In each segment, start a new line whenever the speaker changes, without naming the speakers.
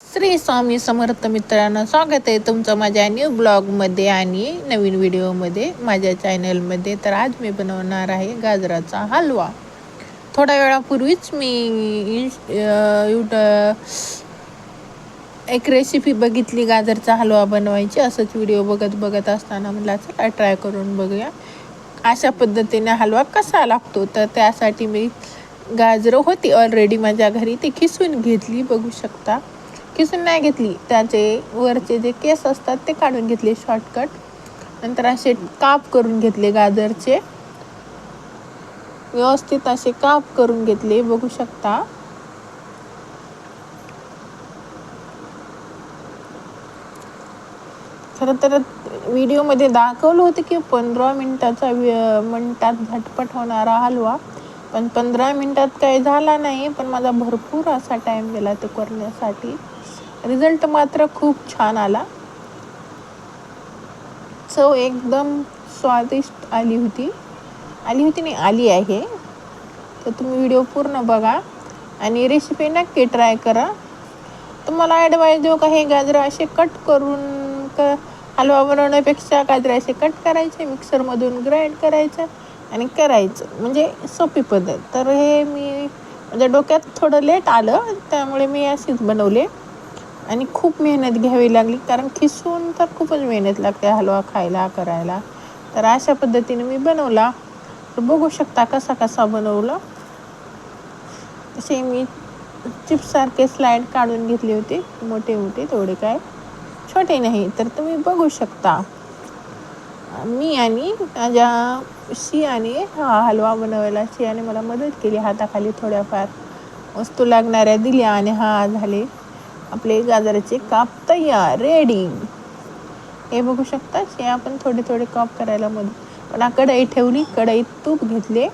श्री स्वामी समर्थ मित्रांनो स्वागत आहे तुमचं माझ्या न्यू ब्लॉगमध्ये आणि नवीन व्हिडिओमध्ये माझ्या चॅनलमध्ये तर आज मी बनवणार आहे गाजराचा हलवा. थोड्या वेळापूर्वीच मी इंस- युट एक रेसिपी बघितली गाजरचा हलवा बनवायची. असंच व्हिडिओ बघत बघत असताना मला चला ट्राय करून बघूया. अशा पद्धतीने हलवा कसा लागतो? तर त्यासाठी मी गाजरं होती ऑलरेडी माझ्या घरी ते खिसून घेतली. बघू शकता. किसून नाही घेतली. त्याचे वरचे जे केस असतात ते काढून घेतले शॉर्टकट नंतर असे काप करून घेतले गाजरचे. व्यवस्थित असे काप करून घेतले बघू शकता. खरं तर व्हिडिओमध्ये दाखवलं होतं की पंधरा मिनिटाचा मिनटात मिनिटात झटपट होणारा हलवा. पण पंधरा मिनिटात काही झाला नाही पण माझा भरपूर असा टाईम गेला ते करण्यासाठी. रिझल्ट मात्र खूप छान आला. चव एकदम स्वादिष्ट आली होती. आली होती नाही आली आहे. तर तुम्ही व्हिडिओ पूर्ण बघा आणि रेसिपी नक्की ट्राय करा. तुम्हाला ॲडवाईस देऊ का हे गाजरं असे कट करून क हलवा बनवण्यापेक्षा गाजरं असे कट करायचे मिक्सरमधून ग्राइंड करायचं आणि करायचं. म्हणजे सोपी पद्धत. तर हे मी माझ्या डोक्यात थोडं लेट आलं त्यामुळे मी असेच बनवले. आणि खूप मेहनत घ्यावी लागली. कारण खिसून तर खूपच मेहनत लागते हलवा खायला करायला. तर अशा पद्धतीने मी बनवला. तर बघू शकता कसा कसा बनवला. तसे मी चिप्ससारखे स्लाईड काढून घेतले होते. मोठे मोठे थोडे काय. छोटे नाही तर तुम्ही बघू शकता. मी आणि माझ्या शियाने हा हलवा बनवायला शियाने मला मदत केली. हाताखाली थोड्याफार वस्तू लागणाऱ्या दिल्या आणि हा झाले. आपले गाजराचे काप तयार रेडी हे बघू शकता हे आपण थोडे थोडे काप करायला मदत. पण कढई ठेवली कढईत तूप घेतले.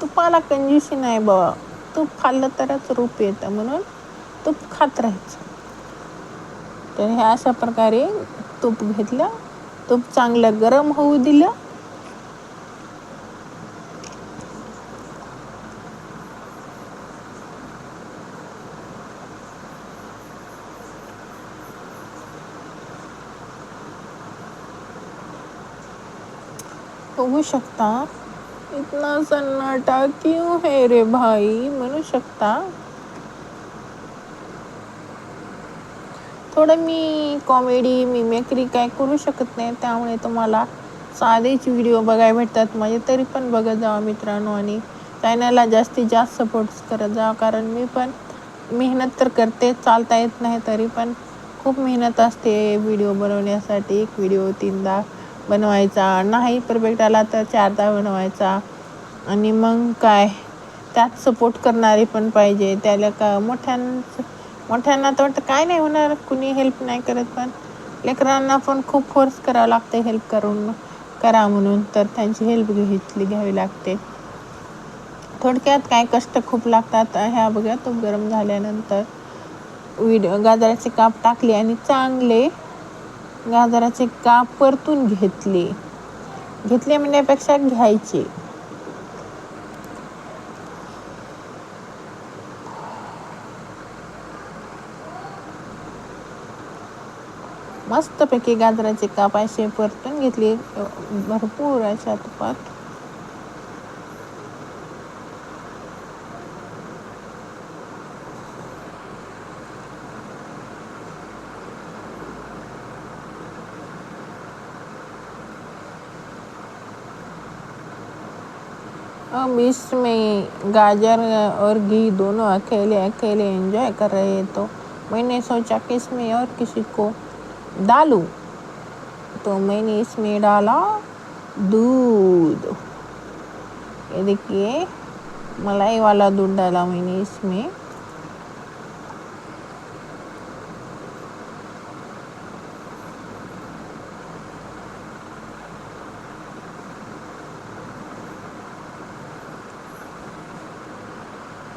तुपाला कंजूसी नाही बाबा. तूप खाल्लं तरच रूप येतं म्हणून तूप खात राहायचं. तर हे अशा प्रकारे तूप घेतलं. तूप चांगलं गरम होऊ दिलं. बघू शकता? इतना सन्नाटा क्यों है रे भाई? म्हणू शकता? थोडं मी कॉमेडी मिमेक्री काय करू शकत नाही त्यामुळे तुम्हाला साधेच व्हिडिओ बघायला भेटतात. माझे तरी पण बघत जावा मित्रांनो आणि चॅनलला जास्तीत जास्त सपोर्ट्स करत जावा. कारण मी पण मेहनत तर करते चालता येत नाही तरी पण खूप मेहनत असते व्हिडिओ बनवण्यासाठी. एक व्हिडिओ तीनदा बनवायचा नाही परफेक्ट आला तर चारदा बनवायचा. आणि मग काय? त्यात सपोर्ट करणारे पण पाहिजे. त्याला का मोठ्यां मोठ्यांना तर वाटतं काय नाही होणार कुणी हेल्प नाही करत पण. लेकरांना पण खूप फोर्स करावं लागते हेल्प करून करा म्हणून. तर त्यांची हेल्प घेतली घ्यावी लागते. थोडक्यात काय कष्ट खूप लागतात ह्या बघा तूप गरम झाल्यानंतर. विड गाजराचे काप टाकले आणि चांगले गाजराचे काप परतून घेतले. घेतले म्हणण्यापेक्षा घ्यायचे. मस्तपैकी गाजराचे काप असे परतून घेतले. भरपूर अशा तुपात. अब इसमें गाजर और घी दोनों अकेले अकेले एंजॉय कर रहे तो मैंने सोचा कि इसमें और किसी को डालूं। तो मैंने इसमें डाला दूध। ये देखिए, मलाई वाला दूध डाला मैंने इसमें।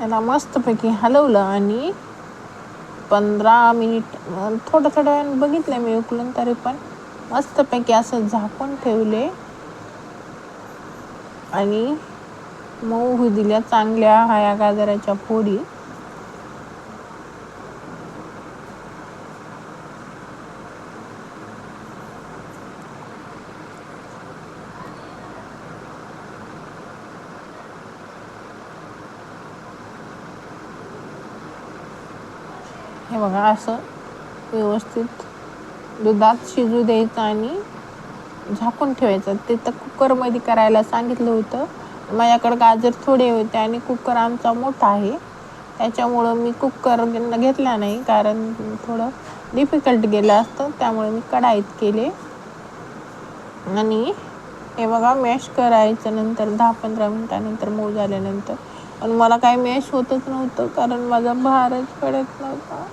त्याला मस्तपैकी हलवलं आणि पंधरा मिनिट थोडं थोडं वेळानं बघितलं मी उकलून तरी पण. मस्तपैकी असं झाकून ठेवले. आणि मऊ होऊ दिल्या चांगल्या ह्या गाजराच्या पोरी हे बघा असं व्यवस्थित दुधात शिजू द्यायचं आणि झाकून ठेवायचं. ते तर कुकरमध्ये करायला सांगितलं होतं. माझ्याकडं गाजर थोडे होते आणि कुकर आमचा मोठा आहे. त्याच्यामुळं मी कुकर घेतला नाही कारण थोडं डिफिकल्ट गेलं असतं. त्यामुळे मी कढाईत केले. आणि हे बघा मॅश करायचं नंतर दहा पंधरा मिनटानंतर मऊ झाल्यानंतर. पण मला काही मॅश होतच नव्हतं कारण माझा भारच पडत नव्हता.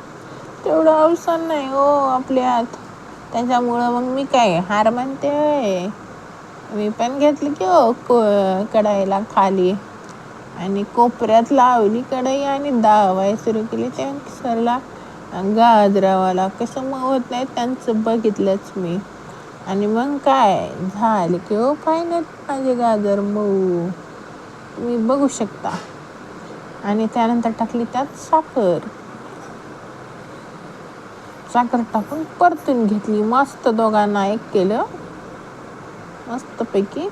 तेवढं अवसान नाही हो आपल्यात त्याच्यामुळं मग मी काय हार मानते मी पण घेतली की हो को कढाईला खाली. आणि कोपऱ्यात लावली कढई आणि दावाय सुरू केली. त्या सरला गाजरावाला कसं मग होत नाही त्यांचं बघितलंच मी. आणि मग काय झालं की हो फायनल माझे गाजर मऊ. तुम्ही बघू शकता. आणि त्यानंतर टाकली त्यात साखर. साखर टाकून परतून घेतली. मस्त दोघांना एक केलं. मस्तपैकी.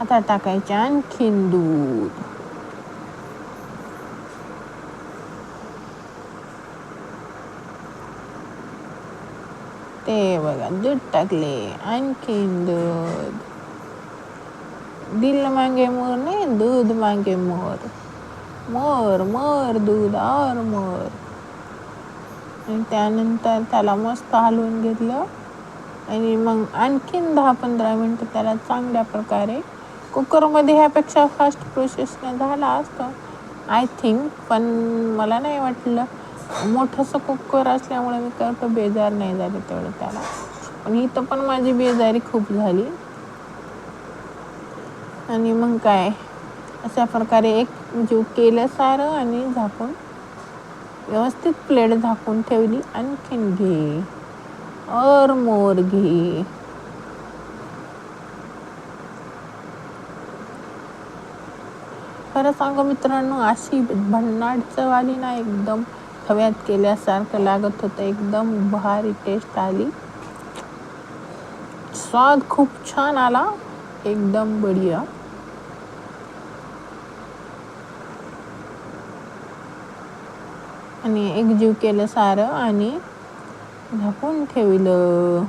आता टाकायचे आणखीन दूध. ते बघा दूध टाकले आणखीन दूध. दिल मागे मोर नाही दूध मागे मोर. मोर मोर दूध और मोर. आणि त्यानंतर त्याला मस्त हलवून घेतलं. आणि मग आणखीन दहा पंधरा मिनटं त्याला चांगल्या प्रकारे कुकरमध्ये ह्यापेक्षा फास्ट प्रोसेसने झाला असतं आय थिंक पण मला नाही वाटलं. मोठंसं कुकर असल्यामुळे मी करतो बेजार नाही झाले तेवढं त्याला. पण इथं पण माझी बेजारी खूप झाली. आणि मग काय अशा प्रकारे एक जीव केलं सारं आणि झाकून व्यवस्थित प्लेट झाकून ठेवली आणखीन घे. और मोर घे. खरं सांगू मित्रांनो अशी भन्नाट चव आली ना एकदम खव्यात केल्यासारखं लागत होतं. एकदम भारी टेस्ट आली. स्वाद खूप छान आला. एकदम बढिया. आणि एकजीव केलं सारं आणि झाकून ठेवलं.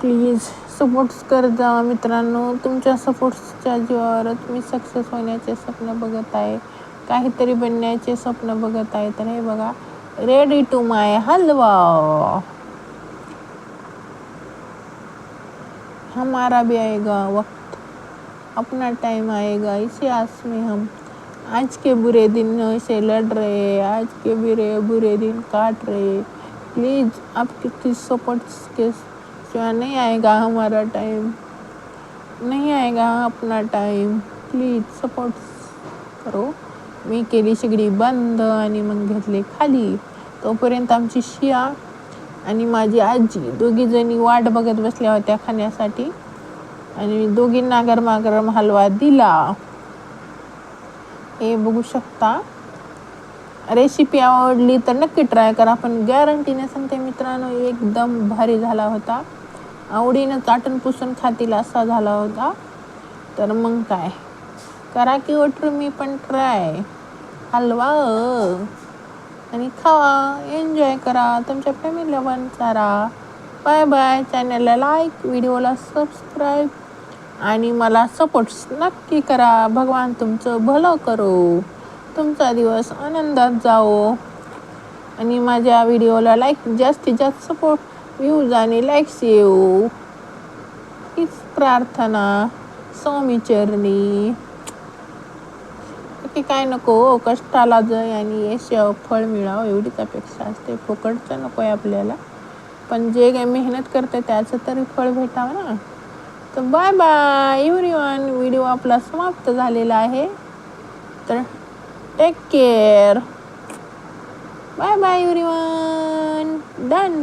प्लीज सपोर्ट्स करत जा मित्रांनो. तुमच्या सपोर्ट्सच्या जीवावरच मी सक्सेस होण्याचे स्वप्न बघत आहे. काहीतरी बनण्याचे स्वप्न बघत आहे. तर हे बघा. रेडी टू माय हलवा. हमारा भी आएगा वक्त. अपना टाइम आएगा. इसी आस में हम, आज के बुरे दिन से लड़ रहे आज के बुरे बुरे दिन काट रहे प्लीज़ आपके सपोर्ट्स के सिवा नहीं आएगा हमारा टाइम नहीं आएगा अपना टाइम प्लीज सपोर्ट करो। मी केली शेगडी बंद आणि मग घेतले खाली. तोपर्यंत आमची शिया आणि माझी आजी दोघी जणी वाट बघत बसल्या होत्या खाण्यासाठी. आणि दोघींना गरमागरम हलवा दिला. हे बघू शकता. रेसिपी आवडली तर नक्की ट्राय करा. पण गॅरंटीने सांगते मित्रांनो एकदम भारी झाला होता. आवडीनं चाटून पुसून खातील असा झाला होता. तर मग काय? करा की वटर मी पण ट्राय हलवा. आणि खावा. एन्जॉय करा. तुमच्या फॅमिलीला पण चारा बाय बाय चॅनलला लाईक व्हिडिओला सबस्क्राईब आणि मला सपोर्ट्स नक्की करा. भगवान तुमचं भलं करो. तुमचा दिवस आनंदात जाओ आणि माझ्या व्हिडिओला लाईक जास्तीत जास्त सपोर्ट व्ह्यूज आणि लाईक्स येऊ. हीच प्रार्थना स्वामी चरणी की काय नको हो, कष्टाला जय आणि यश फळ मिळावं एवढीच अपेक्षा असते. फुकटचं नको आहे आपल्याला. पण जे काही मेहनत करते त्याचं तरी फळ भेटावं ना. तर bye bye everyone video आपला समाप्त झालेला आहे. तर take care bye bye everyone done